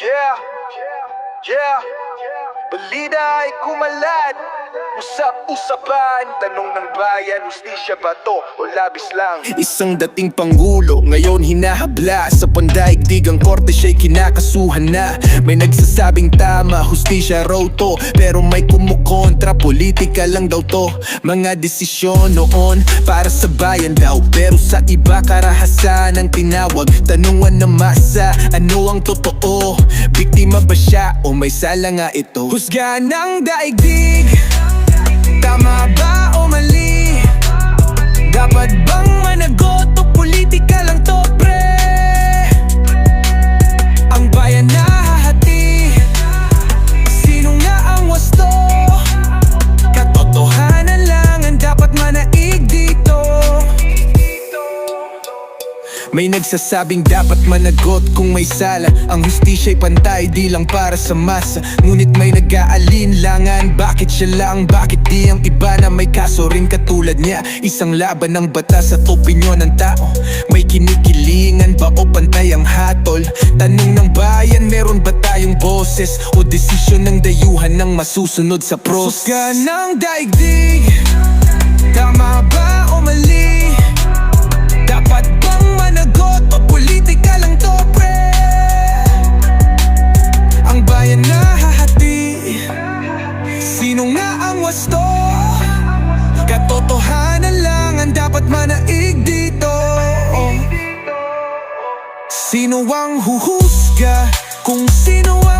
Yeah, yeah, balita ay kumalat. Usap-usapan, tanong ng bayan, ustisya ba to o labis lang? Isang dating pangulo, ngayon hinahabla. Sa pandaigdig ang korte siya'y kinakasuhan na. May nagsasabing tama, hustisya raw to. Pero may kumukontra, politika lang daw to. Mga desisyon noon, para sa bayan daw. Pero sa iba karahasan ang tinawag. Tanungan ng masa, ano ang totoo? Biktima ba siya o may sala nga ito? Husga ng daigdig Tama ba may nagsasabing dapat managot kung may sala Ang hustisya'y pantay di lang para sa masa Ngunit may nag-aalinlangan Bakit siya lang, bakit di ang iba na may kaso rin katulad niya Isang laban ng batas at opinyon ng tao May kinikilingan ba o pantay ang hatol? Tanong ng bayan, meron ba tayong boses? O desisyon ng dayuhan ng masusunod sa pros? Susga ng daigdig Tama ba o ang wasto? Katotohanan lang ang dapat manaig dito Sino ang huhusga? Kung sino ang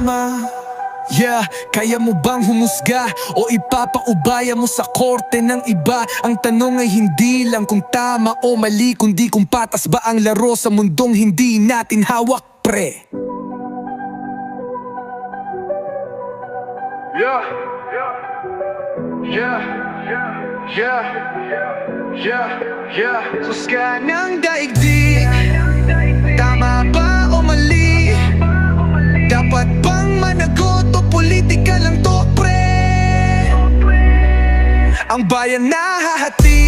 tama Yeah, kaya mo bang humusga? O ipapaubaya mo sa korte ng iba? Ang tanong ay hindi lang kung tama o mali Kundi kung patas ba ang laro sa mundong hindi natin hawak pre. Yeah, yeah, yeah, yeah, yeah. Susga ng daigdig. Tama Ang bayan nahahati